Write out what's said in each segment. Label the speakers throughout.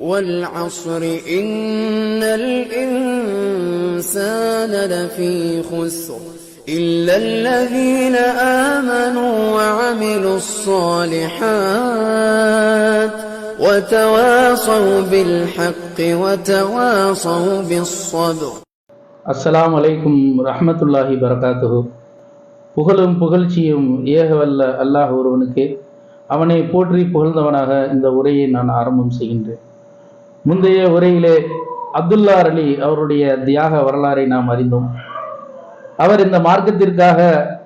Speaker 1: والعصر إن الإنسان لفي خسر إلا الذين آمنوا وعملوا الصالحات وتواصوا بالحق وتواصوا بالصبر
Speaker 2: அஸ்ஸலாமு அலைக்கும் ரஹ்மத்துல்லாஹி பரகாத்துஹு புகழும் புகழ்ச்சியும் ஏகவல்ல அல்லாஹ் ஒருவனுக்கே அவனை போற்றி புகழ்ந்தவனாக இந்த உரையை நான் ஆரம்பம் செய்கின்றேன். முந்தைய உரையிலே அப்துல்லார் அலி அவருடைய தியாக வரலாறை நாம் அறிந்தோம். அவர் இந்த மார்க்கத்திற்காக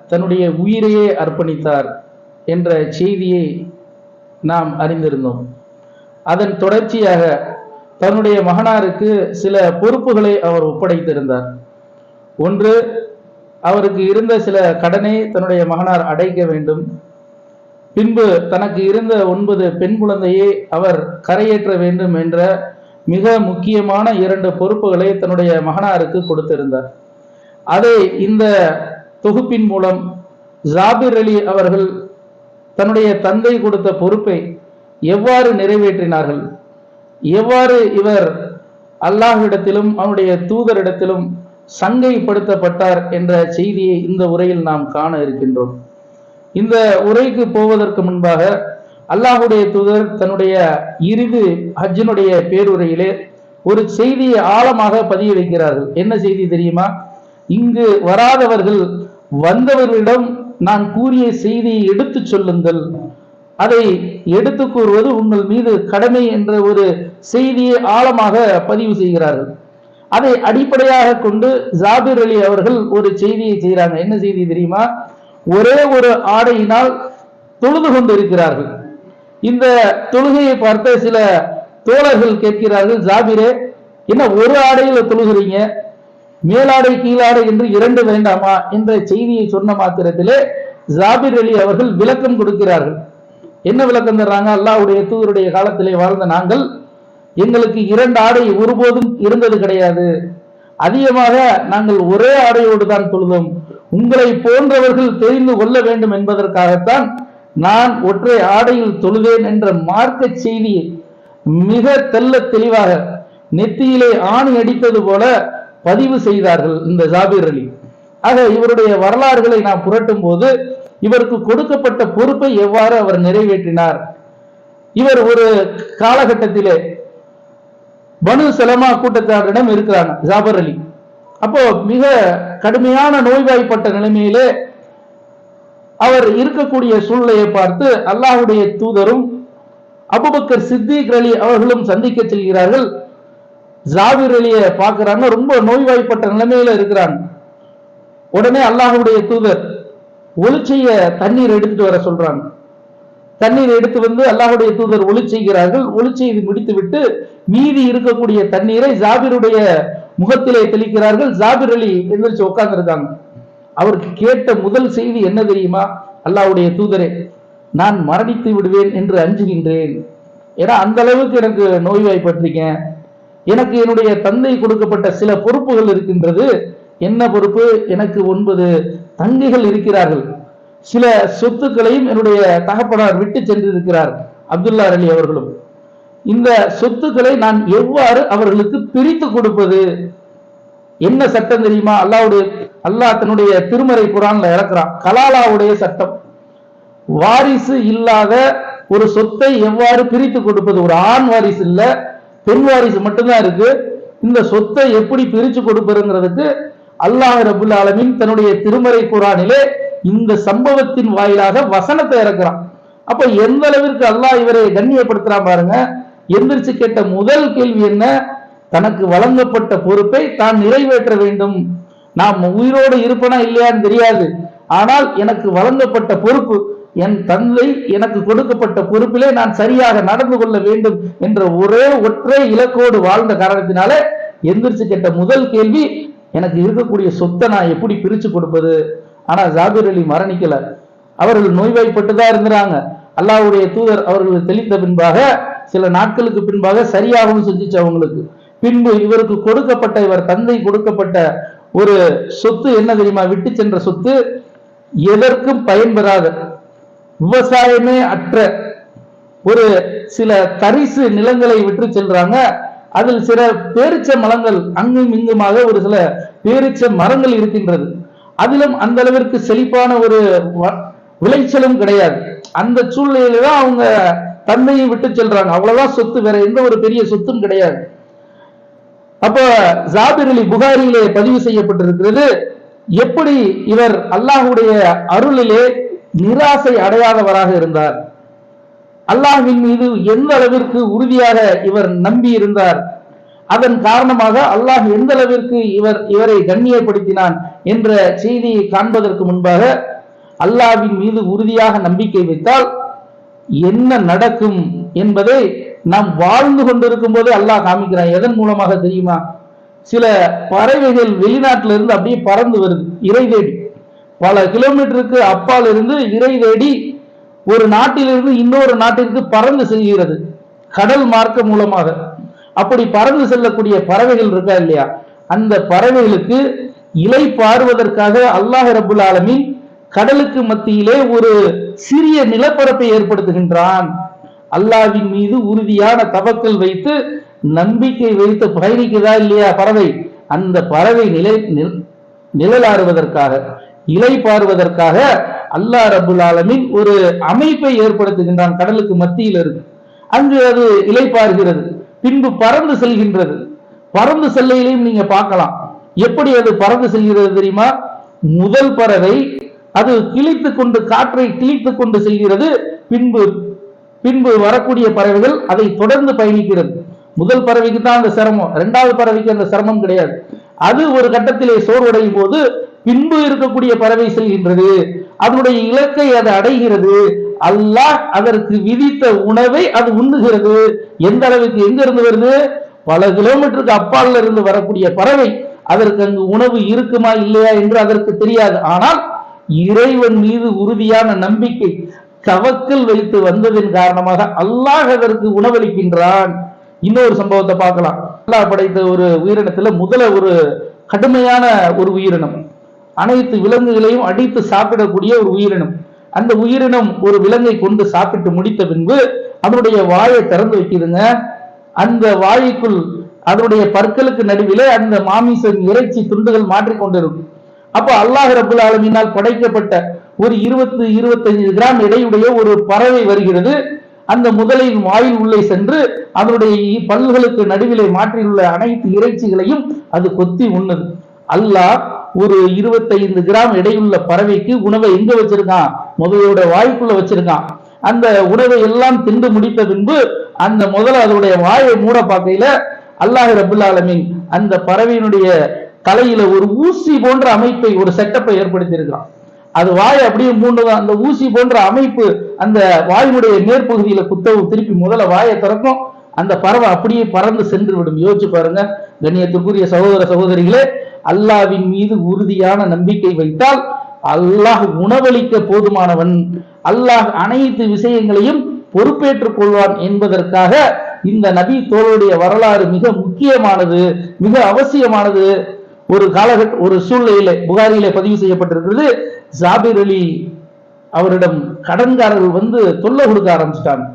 Speaker 2: தன்னுடைய உயிரையே அர்ப்பணித்தார் என்ற செய்தியை நாம் அறிந்திருந்தோம். அதன் தொடர்ச்சியாக தன்னுடைய மகனாருக்கு சில பொறுப்புகளை அவர் ஒப்படைத்திருந்தார். ஒன்று அவருக்கு இருந்த சில கடனை தன்னுடைய மகனார் அடைக்க வேண்டும். பின்பு தனக்கு இருந்த ஒன்பது பெண் குழந்தையை அவர் கரையேற்ற வேண்டும் என்ற மிக முக்கியமான இரண்டு பொறுப்புகளை தன்னுடைய மகனாருக்கு கொடுத்திருந்தார். அதை இந்த தொகுப்பின் மூலம் ஜாபிர் அலி அவர்கள் தன்னுடைய தந்தை கொடுத்த பொறுப்பை எவ்வாறு நிறைவேற்றினார்கள்? எவ்வாறு இவர் அல்லாஹ்விடத்திலும் அவனுடைய தூதரிடத்திலும் சங்கைப்படுத்தப்பட்டார் என்ற செய்தியை இந்த உரையில் நாம் காண இருக்கின்றோம். இந்த உரைக்கு போவதற்கு முன்பாக அல்லாஹுடைய தூதர் தன்னுடைய இறுதி ஹஜ்ஜினுடைய பேருரையிலே ஒரு செய்தியை ஆழமாக பதிய வைக்கிறார்கள் என்ன செய்தி தெரியுமா? இங்கு வராதவர்கள் வந்தவர்களிடம் நான் கூறிய செய்தியை எடுத்துச் சொல்லுங்கள். அதை எடுத்து கூறுவது உங்கள் மீது கடமை என்ற ஒரு செய்தியை ஆழமாக பதிவு செய்கிறார்கள். அதை அடிப்படையாக கொண்டு ஜாபிர் அலி அவர்கள் ஒரு செய்தியை செய்கிறாங்க. என்ன செய்தி தெரியுமா? ஒரே ஒரு ஆடையினால் தொழுது கொண்டிருக்கிறார்கள். இந்த தொழுகையை பார்த்த சில தோழர்கள் கேட்கிறார்கள் ஜாபிரே என்ன ஒரு ஆடையில தொழுகிறீங்க? மேலாடை கீழாடை என்று இரண்டு வேண்டாமா? என்ற செய்தியை சொன்ன மாத்திரத்திலே ஜாபிர் அலி அவர்கள் விளக்கம் கொடுக்கிறார்கள். என்ன விளக்கம் தர்றாங்க? அல்லாவுடைய தூதருடைய காலத்திலே வாழ்ந்த நாங்கள் எங்களுக்கு இரண்டு ஆடை ஒருபோதும் இருந்தது கிடையாது. அதிகமாக நாங்கள் ஒரே ஆடையோடு தான் தொழுதோம். உங்களை போன்றவர்கள் தெரிந்து கொள்ள வேண்டும் என்பதற்காகத்தான் நான் ஒற்றை ஆடையில் தொழுவேன் என்ற மார்க்க செய்தி மிக தெல்ல தெளிவாக நெத்தியிலே ஆணி அடித்தது போல பதிவு செய்தார்கள் இந்த ஜாபீர் அலி. ஆக இவருடைய வரலாறுகளை நாம் புரட்டும் போது இவருக்கு கொடுக்கப்பட்ட பொறுப்பை எவ்வாறு அவர் நிறைவேற்றினார்? இவர் ஒரு காலகட்டத்திலே பனு செலமா கூட்டத்தாரிடம் இருக்கிறாங்க ஜாபர் அலி. அப்போ மிக கடுமையான நோய்வாய்ப்பட்ட நிலைமையிலே அவர் இருக்கக்கூடிய சூழ்நிலையை பார்த்து அல்லாஹுடைய தூதரும் அபுபக்கர் சித்திக் அலி அவர்களும் சந்திக்க செல்கிறார்கள். ஜாவிர் அலியை பார்க்கறாங்க. ரொம்ப நோய்வாய்ப்பட்ட நிலைமையில இருக்கிறாங்க. உடனே அல்லாஹுடைய தூதர் ஒளி தண்ணீர் எடுத்துட்டு வர சொல்றாங்க. தண்ணீர் எடுத்து வந்து அல்லாஹுடைய தூதர் ஒளி செய்கிறார்கள். ஒளி செய்து முடித்துவிட்டு மீதி இருக்கக்கூடிய தண்ணீரை ஜாபிருடைய முகத்திலே தெளிக்கிறார்கள். ஜாபிர் அலி எந்திரிச்சு உட்கார்ந்துருக்காங்க. அவருக்கு கேட்ட முதல் செய்தி என்ன தெரியுமா? அல்லாவுடைய தூதரே நான் மரணித்து விடுவேன் என்று அஞ்சுகின்றேன் ஏன்னா அந்த அளவுக்கு எனக்கு நோய்வாய்ப்பட்டிருக்கேன். எனக்கு என்னுடைய தந்தை கொடுக்கப்பட்ட சில பொறுப்புகள் இருக்கின்றது. என்ன பொறுப்பு? எனக்கு ஒன்பது தங்கைகள் இருக்கிறார்கள். சில சொத்துக்களையும் என்னுடைய தகப்பனார் விட்டு சென்றிருக்கிறார். அப்துல்லா அலி அவர்களும். இந்த சொத்துக்களை நான் எவ்வாறு அவர்களுக்கு பிரித்து கொடுப்பது? என்ன சட்டம் தெரியுமா? அல்லாவுடைய அல்லாஹ் தன்னுடைய திருமறை குரான்ல இறக்குறான். கலாலாவுடைய சட்டம். வாரிசு இல்லாத ஒரு சொத்தை எவ்வாறு பிரித்து கொடுப்பது? ஒரு ஆண் வாரிசு இல்ல பெண் வாரிசு மட்டும்தான் இருக்கு. இந்த சொத்தை எப்படி பிரிச்சு கொடுப்பதுங்கிறதுக்கு அல்லாஹ் ரபுல் ஆலமின் தன்னுடைய திருமறை குரானிலே இந்த சம்பவத்தின் வாயிலாக வசனத்தை இறக்குறான். அப்ப எந்த அளவிற்கு அல்லாஹ் இவரை கண்ணியப்படுத்துறான் பாருங்க. எந்திரிச்சு கேட்ட முதல் கேள்வி என்ன? தனக்கு வழங்கப்பட்ட பொறுப்பை தான் நிறைவேற்ற வேண்டும். நாம் உயிரோடு இருப்பனா இல்லையான்னு தெரியாது. ஆனால் எனக்கு வழங்கப்பட்ட பொறுப்பு என் தந்தை எனக்கு கொடுக்கப்பட்ட பொறுப்பிலே நான் சரியாக நடந்து கொள்ள வேண்டும் என்ற ஒரே ஒற்றை இலக்கோடு வாழ்ந்த காரணத்தினால எந்திரிச்சு கேட்ட முதல் கேள்வி எனக்கு இருக்கக்கூடிய சொத்தை நான் எப்படி பிரிச்சு கொடுப்பது? ஆனா ஜாபிர் அலி மரணிக்கல. அவர்கள் நோய்வாய்ப்பட்டு தான் இருந்தாங்க அல்லாவுடைய தூதர் அவர்கள் தெளித்த பின்பாக சில நாட்களுக்கு பின்பாக சரியாகவும் செஞ்சிச்சு அவங்களுக்கு. பின்பு இவருக்கு கொடுக்கப்பட்ட இவர் தந்தை கொடுக்கப்பட்ட ஒரு சொத்து என்ன தெரியுமா? விட்டு சென்ற சொத்து எதற்கும் பயன்பெறாத விவசாயமே அற்ற ஒரு சில தரிசு நிலங்களை விட்டு செல்றாங்க. அதில் சில பேரிச்ச மலங்கள் அங்கும் இங்குமாக ஒரு சில பேரிச்ச மரங்கள் இருக்கின்றது. அதிலும் அந்த அளவிற்கு செழிப்பான ஒரு விளைச்சலும் கிடையாது. அந்த சூழ்நிலையில தான் அவங்க தந்தையை விட்டு செல்றாங்க. அவ்வளவுதான் சொத்து வேற எந்த ஒரு பெரிய சொத்தும் கிடையாது. அப்ப ஜாபிர் அலி புகாரியிலே பதிவு செய்யப்பட்டிருக்கிறது எப்படி இவர் அல்லாஹுடைய அருளிலே நிராசை அடையாதவராக இருந்தார்? அல்லாஹின் மீது எந்த அளவிற்கு உறுதியாக இவர் நம்பி இருந்தார் அதன் காரணமாக அல்லாஹ் எந்த அளவிற்கு இவர் இவரை கண்ணியப்படுத்தினான் என்ற செய்தியை காண்பதற்கு முன்பாக அல்லாவின் மீது உறுதியாக நம்பிக்கை வைத்தால் என்ன நடக்கும் என்பதை நாம் வாழ்ந்து கொண்டிருக்கும் போதே அல்லாஹ் காமிக்கிறான். எதன் மூலமாக தெரியுமா? சில பறவைகள் வெளிநாட்டில இருந்து அப்படியே பறந்து வருது. இறை தேடி பல கிலோமீட்டருக்கு அப்பால் இருந்து இறை தேடி ஒரு நாட்டிலிருந்து இன்னொரு நாட்டிற்கு பறந்து செல்கிறது. கடல் மார்க்க மூலமாக. அப்படி பறந்து செல்லக்கூடிய பறவைகள் இருக்கா இல்லையா? அந்த பறவைகளுக்கு இலை பாருவதற்காக அல்லாஹ் ரபுல் ஆலமின் கடலுக்கு மத்தியிலே ஒரு சிறிய நிலப்பரப்பை ஏற்படுத்துகின்றான். அல்லாவின் மீது உறுதியான தவக்கல் வைத்து நம்பிக்கை வைத்து பயணிக்குதா இல்லையா பறவை? அந்த பறவை நிலை நில்- நிழலாறுவதற்காக இலை பாருவதற்காக அல்லாஹ் ரபுல் ஆலமின் ஒரு அமைப்பை ஏற்படுத்துகின்றான் கடலுக்கு மத்தியில் இருக்கு அங்கு அது இலை பார்கிறது. பின்பு பறந்து செல்கின்றது. பறந்து செல்லையிலையும் நீங்க பார்க்கலாம். எப்படி அது பறந்து செல்கிறது தெரியுமா? முதல் பறவை அது கிழித்து கொண்டு காற்றை கிழித்து கொண்டு செல்கிறது. பின்பு பின்பு வரக்கூடிய பறவைகள் அதை தொடர்ந்து பயணிக்கிறது. முதல் பறவைக்கு தான் அந்த சிரமம். இரண்டாவது பறவைக்கு அந்த சிரமம் கிடையாது. அது ஒரு கட்டத்திலே சோர்வடையும் போது பின்பு இருக்கக்கூடிய பறவை செல்கின்றது. அதனுடைய இலக்கை அது அடைகிறது. அல்லாஹ் அதற்கு விதித்த உணவை அது உண்ணுகிறது. எந்த அளவுக்கு எங்க இருந்து வருது? பல கிலோமீட்டருக்கு அப்பால் இருந்து வரக்கூடிய பறவை அதற்கு அங்கு உணவு இருக்குமா இல்லையா என்று அதற்கு தெரியாது. ஆனால் இறைவன் மீது உறுதியான நம்பிக்கை தவக்கல் வைத்து வந்ததின் காரணமாக அல்லாஹ் அதற்கு உணவளிக்கின்றான். இன்னொரு சம்பவத்தை பார்க்கலாம். அல்லாஹ் படைத்த ஒரு உயிரினத்துல முதல்ல ஒரு கடுமையான ஒரு உயிரினம். அனைத்து விலங்குகளையும் அடித்து சாப்பிடக்கூடிய ஒரு உயிரினம். அந்த உயிரினம் ஒரு விலங்கை கொண்டு சாப்பிட்டு முடித்த பின்பு அதனுடைய வாயை திறந்து வைக்கிதுங்க அந்த வாய்க்குள் அதனுடைய பற்களுக்கு நடுவிலே அந்த மாமிசம் இறைச்சி துண்டுகள் மாற்றிக்கொண்டிருக்கும் அப்போ அல்லாஹ் ரபுல் ஆலமினால் படைக்கப்பட்ட ஒரு இருபத்து இருபத்தஞ்சு கிராம் எடையுடைய ஒரு பறவை வருகிறது. அந்த முதலின் வாயில் உள்ளே சென்று அதனுடைய பல்களுக்கு நடுவிலே மாற்றியுள்ள அனைத்து இறைச்சிகளையும் அது கொத்தி உண்ணுது. அல்லாஹ் ஒரு இருபத்தைந்து கிராம் எடையுள்ள பறவைக்கு உணவை எங்க வச்சிருக்கான்? முதலோட வாய்க்குள்ள வச்சிருக்கான். அந்த உணவை எல்லாம் திண்டு முடித்த பின்பு அந்த முதல்ல அதனுடைய வாயை மூட பார்க்கையில அல்லாஹ் ரபுல்லாலமின் அந்த பறவையினுடைய தலையில ஒரு ஊசி போன்ற அமைப்பை ஒரு செட்டப்பை ஏற்படுத்தி இருக்கிறான் அது வாய் அப்படியே மூண்டுதான் அந்த ஊசி போன்ற அமைப்பு அந்த வாயுடைய மேற்பகுதியில குத்தவு திருப்பி முதல்ல வாயை திறக்கும். அந்த பறவை அப்படியே பறந்து சென்று விடும். யோசிச்சு பாருங்க கண்ணியத்திற்குரிய சகோதர சகோதரிகளே அல்லாவின் மீது உறுதியான நம்பிக்கை வைத்தால் அல்லாஹ் உணவளிக்க போதுமானவன். அல்லாஹ் அனைத்து விஷயங்களையும் பொறுப்பேற்றுக் கொள்வான் என்பதற்காக இந்த நபி தோளுடைய வரலாறு மிக முக்கியமானது மிக அவசியமானது. ஒரு காலகட்ட ஒரு சூழ்நிலையில புகாரியில பதிவு செய்யப்பட்டிருக்கிறது. ஜாபிர் அலி அவரிடம் கடன்காரர்கள் வந்து தொல்லை கொடுக்க ஆரம்பிச்சிட்டாங்க.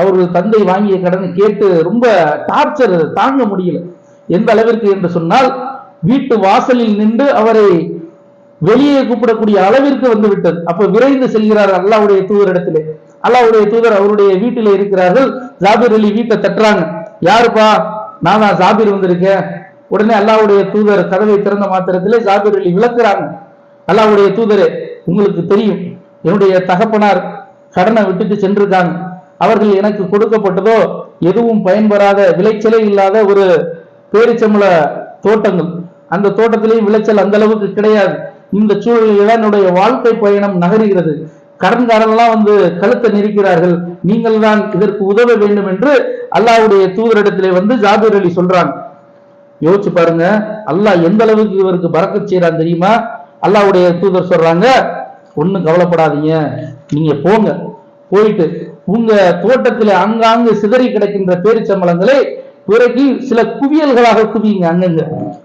Speaker 2: அவர்கள் தந்தை வாங்கிய கடனை கேட்டு ரொம்ப டார்ச்சர் தாங்க முடியல. எந்த அளவிற்கு என்று சொன்னால் வீட்டு வாசலில் நின்று அவரை வெளியே கூப்பிடக்கூடிய அளவிற்கு வந்து விட்டது. அப்ப விரைந்து செல்கிறார் அல்லாவுடைய தூதரிடத்திலே அல்லாவுடைய தூதர் அவருடைய வீட்டிலே இருக்கிறார்கள். ஜாபிர் அலி வீட்டை தட்டுறாங்க. யாருப்பா? நான் தான் ஜாபிர் வந்திருக்கேன். உடனே அல்லாவுடைய தூதர் கதவை திறந்த மாத்திரத்திலே ஜாபிர் அலி விளக்குறாங்க. அல்லாவுடைய தூதரே உங்களுக்கு தெரியும். என்னுடைய தகப்பனார் கடனை விட்டுட்டு சென்றிருக்காங்க. அவர்கள் எனக்கு கொடுக்கப்பட்டதோ எதுவும் பயன்பெறாத விளைச்சலே இல்லாத ஒரு பேரிச்சம்பள தோட்டங்கள். அந்த தோட்டத்திலேயும் விளைச்சல் அந்த அளவுக்கு கிடையாது. இந்த சூழலில் தான் என்னுடைய வாழ்க்கை பயணம் நகருகிறது. கடன்காரன்லாம் வந்து கழுத்தை நெரிக்கிறார்கள். நீங்கள் தான் இதற்கு உதவ வேண்டும் என்று அல்லாவுடைய தூதரிடத்திலே வந்து ஜாபீர் அலி சொல்றாங்க. யோசிச்சு பாருங்க அல்லாஹ் எந்த அளவுக்கு இவருக்கு பறக்க செய்யறான் தெரியுமா? அல்லாவுடைய தூதர் சொல்றாங்க ஒண்ணும் கவலைப்படாதீங்க. நீங்க போங்க. போயிட்டு உங்க தோட்டத்திலே அங்காங்கு சிதறி கிடக்கின்ற பேரிச்சம்பளங்களை பிறகு சில குவியல்களாக குவியுங்க அங்கங்க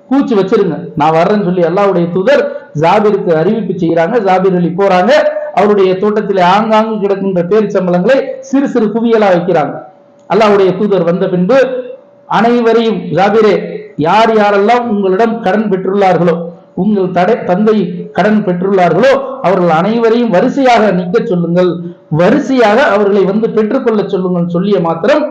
Speaker 2: கூச்சி வச்சிருங்க. நான் வர்றேன்னு சொல்லி அல்லாவுடைய தூதர் ஜாபிருக்கு அறிவிப்பு செய்யறாங்க ஜாபிர் அலி போறாங்க. அவருடைய தோட்டத்திலே ஆங்காங்கு கிடக்கின்ற பேரிச்சம்பளங்களை சிறு சிறு குவியலா வைக்கிறாங்க. அல்லாவுடைய தூதர் வந்த பின்பு அனைவரையும் ஜாபிரே யார் யாரெல்லாம் உங்களிடம் கடன் பெற்றுள்ளார்களோ உங்கள் தடை தந்தை கடன் பெற்றுள்ளார்களோ அவர்கள் அனைவரையும் வரிசையாக நிற்க சொல்லுங்கள். வரிசையாக அவர்களை வந்து பெற்றுக்கொள்ள சொல்லுங்கள் சொல்லிய மாத்திரம்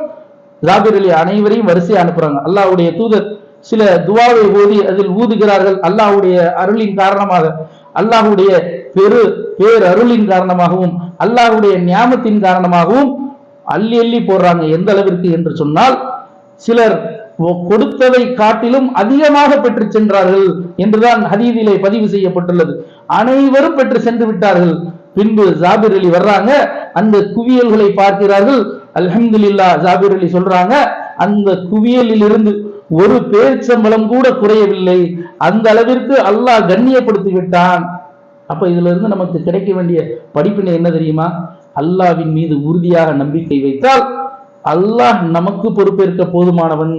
Speaker 2: ஜாபிர் அலி அனைவரையும் வரிசை அனுப்புறாங்க. அல்லாவுடைய தூதர் சில துவாவை ஓதி அதில் ஊதுகிறார்கள். அல்லாஹுடைய அருளின் காரணமாக அல்லாஹுடைய பெரு பேர் அருளின் காரணமாகவும் அல்லாஹுடைய ஞாபத்தின் காரணமாகவும் அள்ளி அள்ளி போடுறாங்க. எந்த அளவிற்கு என்று சொன்னால் சிலர் ஒ- கொடுத்ததை காட்டிலும் அதிகமாக பெற்று சென்றார்கள் என்றுதான் ஹதீதிலே பதிவு செய்யப்பட்டுள்ளது. அனைவரும் பெற்று சென்று விட்டார்கள். பின்பு ஜாபிர் அலி வர்றாங்க. அந்த குவியல்களை பார்க்கிறார்கள். அல்ஹம்துலில்லா ஜாபிர் அலி சொல்றாங்க அந்த குவியலில் இருந்து ஒரு பேச்சம்பளம் கூட குறையவில்லை. அந்த அளவிற்கு அல்லாஹ் கண்ணியப்படுத்தி விட்டான். அப்ப இதுல இருந்து நமக்கு கிடைக்க வேண்டிய படிப்பினை என்ன தெரியுமா? அல்லாவின் மீது உறுதியாக நம்பிக்கை வைத்தால் அல்லாஹ் நமக்கு பொறுப்பேற்க போதுமானவன்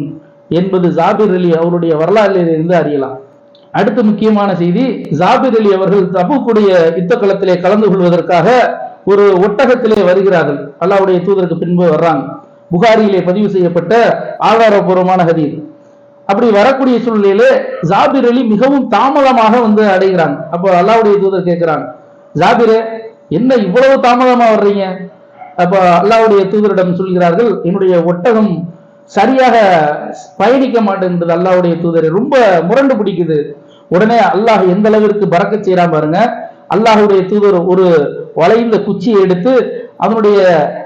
Speaker 2: என்பது ஜாபிர் அலி அவருடைய வரலாற்றிலிருந்து அறியலாம். அடுத்த முக்கியமான செய்தி ஜாபிர் அலி அவர்கள் தபுக்குடைய யுத்த களத்திலே கலந்து கொள்வதற்காக ஒரு ஒட்டகத்திலே வருகிறார்கள். அல்லாவுடைய தூதருக்கு பின்பு வர்றாங்க. புகாரியிலே பதிவு செய்யப்பட்ட ஆதாரபூர்வமான ஹதீஸ். அப்படி வரக்கூடிய சூழ்நிலையிலே ஜாபிர் அலி மிகவும் தாமதமாக வந்து அடைகிறாங்க. அப்போ அல்லாவுடைய தூதர் கேட்கிறாங்க ஜாபிரே என்ன இவ்வளவு தாமதமா வர்றீங்க? அப்போ அல்லாவுடைய தூதரிடம் சொல்கிறார்கள் என்னுடைய ஒட்டகம் சரியாக பயணிக்க மாட்டேங்குது அல்லாவுடைய தூதரை. ரொம்ப முரண்டு பிடிக்குது. உடனே அல்லாஹ் எந்த அளவிற்கு பறக்க செய்யறான் பாருங்க. அல்லாஹுடைய தூதர் ஒரு வளைந்த குச்சியை எடுத்து அதனுடைய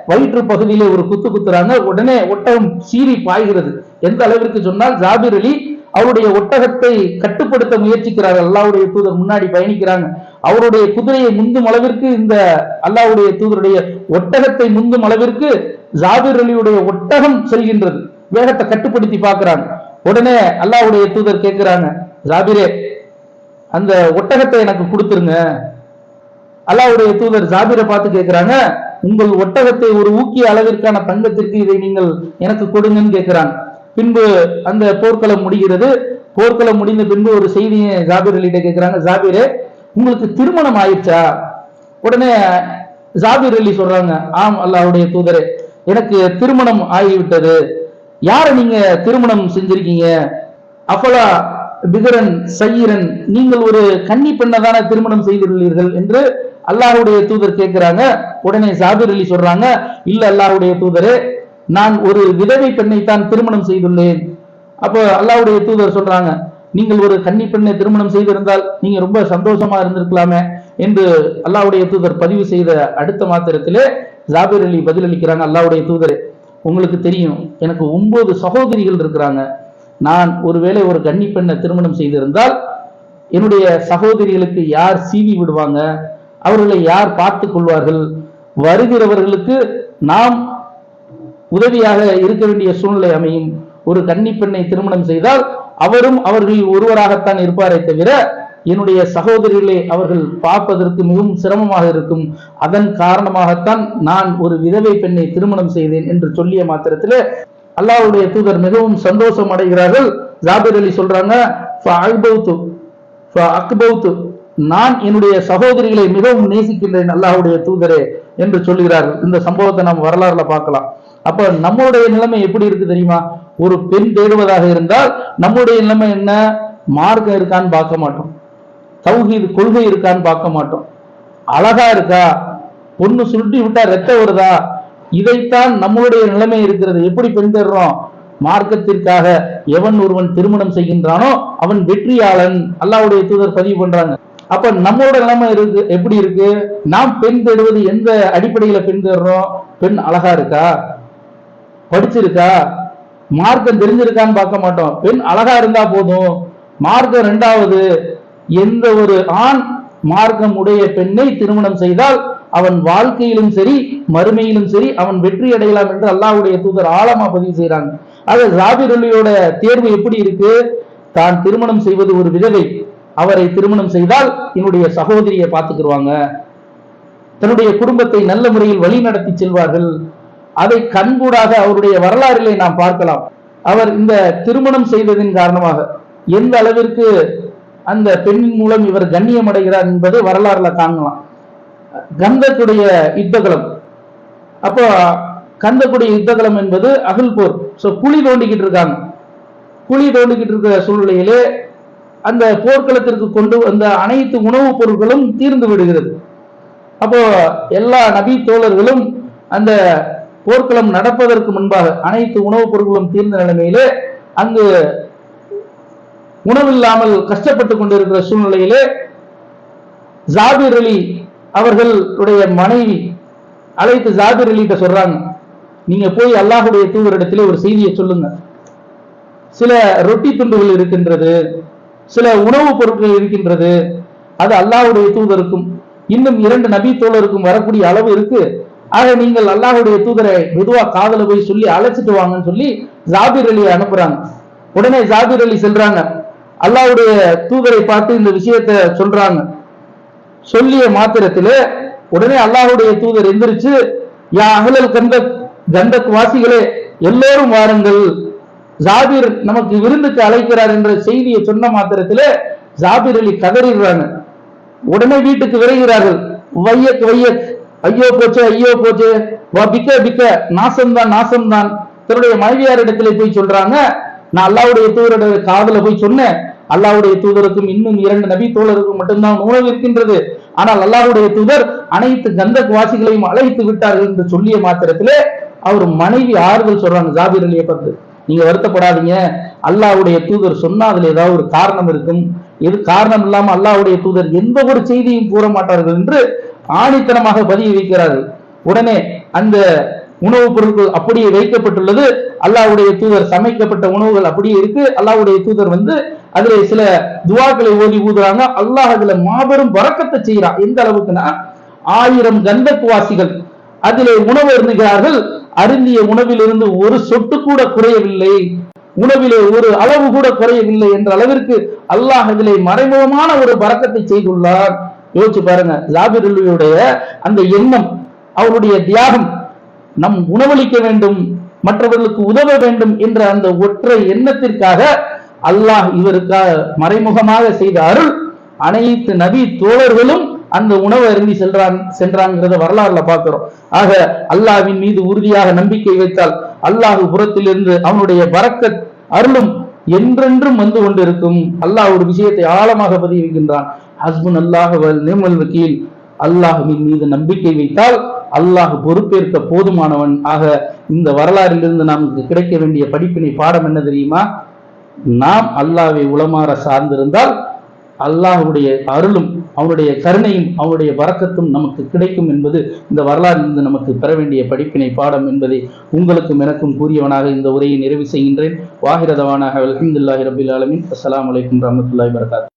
Speaker 2: வயிற்று பகுதியிலே ஒரு குத்து குத்துறாங்க. உடனே ஒட்டகம் சீறி பாய்கிறது. எந்த அளவிற்கு சொன்னால் ஜாபிர் அலி அவருடைய ஒட்டகத்தை கட்டுப்படுத்த முயற்சிக்கிறார். அல்லாவுடைய தூதர் முன்னாடி பயணிக்கிறாங்க. அவருடைய குதிரையை முந்தும் அளவிற்கு இந்த அல்லாஹ்வுடைய தூதருடைய ஒட்டகத்தை முந்தும் அளவிற்கு ஜாபிர் அலியுடைய ஒட்டகம் செல்கின்றது. வேகத்தை கட்டுப்படுத்தி பார்க்கிறாங்க. உடனே அல்லாவுடைய தூதர் கேட்கிறாங்க ஜாபிரே அந்த ஒட்டகத்தை எனக்கு கொடுத்துருங்க. அல்லாவுடைய தூதர் ஜாபிரை பார்த்து கேட்கிறாங்க உங்கள் ஒட்டகத்தை ஒரு ஊக்கிய அளவிற்கான தங்கத்திற்கு இதை நீங்கள் எனக்கு கொடுங்கன்னு கேட்கிறாங்க பின்பு அந்த போர்க்களம் முடிகிறது. போர்க்களம் முடிந்த பின்பு ஒரு செய்தியை ஜாபிர் அலிட்ட கேட்கிறாங்க ஜாபிரே உங்களுக்கு திருமணம் ஆயிடுச்சா? உடனே ஜாபிர் அலி சொல்றாங்க ஆம் அல்லாஹ்வுடைய தூதரே எனக்கு திருமணம் ஆகிவிட்டது. யார நீங்க திருமணம் செஞ்சிருக்கீங்க? அஃபலா பிகரன் சையரன் நீங்கள் ஒரு கன்னி பெண்ணை தானே திருமணம் செய்துள்ளீர்கள்? என்று அல்லாஹுடைய தூதர் கேட்கிறாங்க உடனே ஜாபிர் அலி சொல்றாங்க இல்ல அல்லாஹுடைய தூதரே நான் ஒரு விதவை பெண்ணை தான் திருமணம் செய்துள்ளேன். அப்போ அல்லாஹுடைய தூதர் சொல்றாங்க நீங்கள் ஒரு கன்னி பெண்ணை திருமணம் செய்திருந்தால் நீங்க ரொம்ப சந்தோஷமா இருந்திருக்கலாமே என்று அல்லாவுடைய தூதர் பதிவு செய்த அடுத்த மாத்திரத்திலே ஜாபிர் அலி பதிலளிக்கிறாங்க அல்லாவுடைய தூதரே உங்களுக்கு தெரியும் எனக்கு ஒன்பது சகோதரிகள் இருக்கிறாங்க. நான் ஒருவேளை ஒரு கன்னி பெண்ணை திருமணம் செய்திருந்தால் என்னுடைய சகோதரிகளுக்கு யார் சீவி விடுவாங்க? அவர்களை யார் பார்த்துக் கொள்வார்கள்? வருகிறவர்களுக்கு நாம் உதவியாக இருக்க வேண்டிய சூழ்நிலை அமையும். ஒரு கன்னி பெண்ணை திருமணம் செய்தால் அவரும் அவர்களில் ஒருவராகத்தான் இருப்பாரே தவிர என்னுடைய சகோதரிகளை அவர்கள் பார்ப்பதற்கு மிகவும் சிரமமாக இருக்கும். அதன் காரணமாகத்தான் நான் ஒரு விதவை பெண்ணை திருமணம் செய்தேன் என்று சொல்லிய மாத்திரத்திலே அல்லாவுடைய தூதர் மிகவும் சந்தோஷம் அடைகிறார்கள். ஜாபிர் அலி சொல்றாங்க நான் என்னுடைய சகோதரிகளை மிகவும் நேசிக்கின்றேன் அல்லாஹுடைய தூதரே என்று சொல்லுகிறார் இந்த சம்பவத்தை நாம் வரலாறுல பார்க்கலாம். அப்ப நம்மளுடைய நிலைமை எப்படி இருக்கு தெரியுமா? ஒரு பெண் தேடுவதாக இருந்தால் நம்முடைய நிலைமை என்ன? மார்க்கம் இருக்கான்னு பார்க்க மாட்டோம். தௌஹீது கொள்கை இருக்கான்னு பார்க்க மாட்டோம். அழகா இருக்கா? பொண்ணு சுருட்டி விட்டா ரத்த வருதா? இதைத்தான் நம்மளுடைய நிலைமை இருக்கிறது. எப்படி பெண் தேடுறோம்? மார்க்கத்திற்காக எவன் ஒருவன் திருமணம் செய்கின்றானோ அவன் வெற்றியாளன். அல்லாவுடைய தூதர் பதிவு பண்றாங்க. அப்ப நம்மளோட நிலைமை இருக்கு எப்படி இருக்கு? நாம் பெண் தேடுவது எந்த அடிப்படையில பெண் தேடுறோம்? பெண் அழகா இருக்கா? படிச்சிருக்கா? மார்க்கம் தெரிஞ்சிருக்கான்னு பார்க்க மாட்டோம். பெண் அழகா இருந்தா போதும். மார்க்கம் ரெண்டாவது எந்த ஒரு ஆண் மார்க்கம் உடைய பெண்ணை திருமணம் செய்தால் அவன் வாழ்க்கையிலும் சரி மறுமையிலும் சரி அவன் வெற்றி அடையலாம் என்று அல்லாஹ்வுடைய தூதர் ஆழமா பதிவு செய்யறாங்க அது ஜாபிர் அலியோட தேர்வு எப்படி இருக்கு? தான் திருமணம் செய்வது ஒரு விதவை. அவரை திருமணம் செய்தால் என்னுடைய சகோதரியை பார்த்துக்கிடுவாங்க தன்னுடைய குடும்பத்தை நல்ல முறையில் வழி நடத்தி செல்வார்கள். அதை கண்கூடாக அவருடைய வரலாறிலே நாம் பார்க்கலாம். அவர் இந்த திருமணம் செய்ததின் காரணமாக எந்த அளவிற்கு அந்த பெண்ணின் மூலம் இவர் கண்ணியம் அடைகிறார் என்பதை வரலாறுல காணலாம். கந்தத்துடைய யுத்தகலம். அப்போ கந்தக்குடைய யுத்தகலம் என்பது அகல் போர் ஸோ குழி தோண்டிக்கிட்டு இருக்காங்க குழி தோண்டிக்கிட்டு இருக்கிற சூழ்நிலையிலே அந்த போர்க்களத்திற்கு கொண்டு வந்த அனைத்து உணவுப் பொருட்களும் தீர்ந்து விடுகிறது. அப்போ எல்லா நபி தோழர்களும் அந்த போர்க்களம் நடப்பதற்கு முன்பாக அனைத்து உணவுப் பொருட்களும் தீர்ந்த நிலைமையிலே அங்கு உணவில்லாமல் கஷ்டப்பட்டு கொண்டிருக்கிற சூழ்நிலையிலே ஜாபிர் அலி அவர்களுடைய மனைவி அழைத்து ஜாபிர் அலிகிட்ட சொல்றாங்க நீங்க போய் அல்லாஹுடைய தூவரிடத்திலே ஒரு செய்தியை சொல்லுங்க. சில ரொட்டி துண்டுகள் இருக்கின்றது சில உணவுப் பொருட்கள் இருக்கின்றது. அது அல்லாஹுடைய தூதருக்கும் இன்னும் இரண்டு நபி தோழருக்கும் வரக்கூடிய அளவு இருக்கு. ஆக நீங்கள் அல்லாஹுடைய தூதரை மெதுவா காதல போய் சொல்லி அழைச்சிட்டு வாங்கன்னு சொல்லி ஜாபிர் அலியை அனுப்புறாங்க. உடனே ஜாபிர் அலி செல்றாங்க. அல்லாவுடைய தூதரை பார்த்து இந்த விஷயத்தை சொல்றாங்க. சொல்லிய மாத்திரத்தில் உடனே அல்லாஹுடைய தூதர் எந்திரிச்சு யா அகலல் கந்த கந்தக் வாசிகளே எல்லோரும் வாருங்கள். ஜாபிர் நமக்கு விருந்துக்கு அழைக்கிறார் என்ற செய்தியை சொன்ன மாத்திரத்தில் ஜாபிர் அலி கதறிடுறாங்க. உடனே வீட்டுக்கு விரைகிறார்கள். வையக் வையக். ஐயோ போச்சு ஐயோ போச்சு. வா பிக்க பிக்க. நாசம்தான் நாசம்தான். தன்னுடைய மனைவியார் இடத்துல போய் சொல்றாங்க. நான் அல்லாவுடைய தூதரோட காதல போய் சொன்னேன். அல்லாவுடைய தூதருக்கும் இன்னும் இரண்டு நபி தோழருக்கும் மட்டும்தான் உணவு இருக்கின்றது. ஆனால் அல்லாவுடைய தூதர் அனைத்து கந்தக் வாசிகளையும் அழைத்து விட்டார்கள் என்று சொல்லிய மாத்திரத்திலே அவர் மனைவி ஆறுதல் சொல்றாங்க ஜாபிர் அலியை பார்த்து. நீங்க வருத்தப்படாதீங்க. அல்லாவுடைய தூதர் சொன்னா அதுல ஏதாவது ஒரு காரணம் இருக்கும். எது காரணம் இல்லாம அல்லாவுடைய தூதர் எந்த ஒரு செய்தியும் கூற மாட்டார்கள் என்று ஆணித்தனமாக பதிய வைக்கிறார்கள். உடனே அந்த உணவுப் பொருட்கள் அப்படியே வைக்கப்பட்டுள்ளது. அல்லாஹ்வுடைய தூதர் சமைக்கப்பட்ட உணவுகள் அப்படியே இருக்கு. அல்லாவுடைய தூதர் வந்து அதுல சில துவாக்களை ஓதி ஊதுறாங்க. அல்லாஹ் அதுல மாபெரும் வரக்கத்தை செய்யறான் எந்த அளவுக்குன்னா ஆயிரம் கந்தக்குவாசிகள் அதிலே உணவு இருந்துகிறார்கள் அருந்திய உணவிலிருந்து ஒரு சொட்டு கூட குறையவில்லை. உணவிலே ஒரு அளவு கூட குறையவில்லை என்ற அளவிற்கு அல்லாஹ் இதிலே மறைமுகமான ஒரு பறக்கத்தை செய்துள்ளார். யோசிச்சு பாருங்க ஜாபிருடைய அந்த எண்ணம் அவருடைய தியாகம் நம் உணவளிக்க வேண்டும் மற்றவர்களுக்கு உதவ வேண்டும் என்ற அந்த ஒற்றை எண்ணத்திற்காக அல்லாஹ் இவருக்காக மறைமுகமாக செய்த அருள் அனைத்து நபி தோழர்களும் அந்த உணவை அருந்தி சென்றான் சென்றாங்கிறத வரலாறுல பாக்குறோம் ஆக அல்லாஹ்வின் மீது உறுதியாக நம்பிக்கை வைத்தால் அல்லாஹ் புறத்திலிருந்து அவனுடைய பரக்கத் அருளும் என்றென்றும் வந்து கொண்டிருக்கும். அல்லாஹ் ஒரு விஷயத்தை ஆழமாக பதிவு வைக்கின்றான். ஹஸ்புன் அல்லாஹ் வல் நிமல் வக்கீல். அல்லாஹுவின் மீது நம்பிக்கை வைத்தால் அல்லாஹ் பொறுப்பேற்க போதுமானவன். ஆக இந்த வரலாறிலிருந்து நமக்கு கிடைக்க வேண்டிய படிப்பினை பாடம் என்ன தெரியுமா? நாம் அல்லாவை உளமாற சார்ந்திருந்தால் அல்லாஹுடைய அருளும் அவனுடைய கருணையும் அவனுடைய வரக்கத்தும் நமக்கு கிடைக்கும் என்பது இந்த வரலாறிலிருந்து நமக்கு பெற வேண்டிய படிப்பினை பாடம் என்பதை உங்களுக்கும் எனக்கும் கூறியவனாக இந்த உரையை நிறைவு செய்கின்றேன். வாகிரதவானாக அலமதுல்லாஹி ரபில் ஆலமீன். அஸ்லாம் அலைக்கும் ரஹ்மத்துல்லாஹி வரகாத்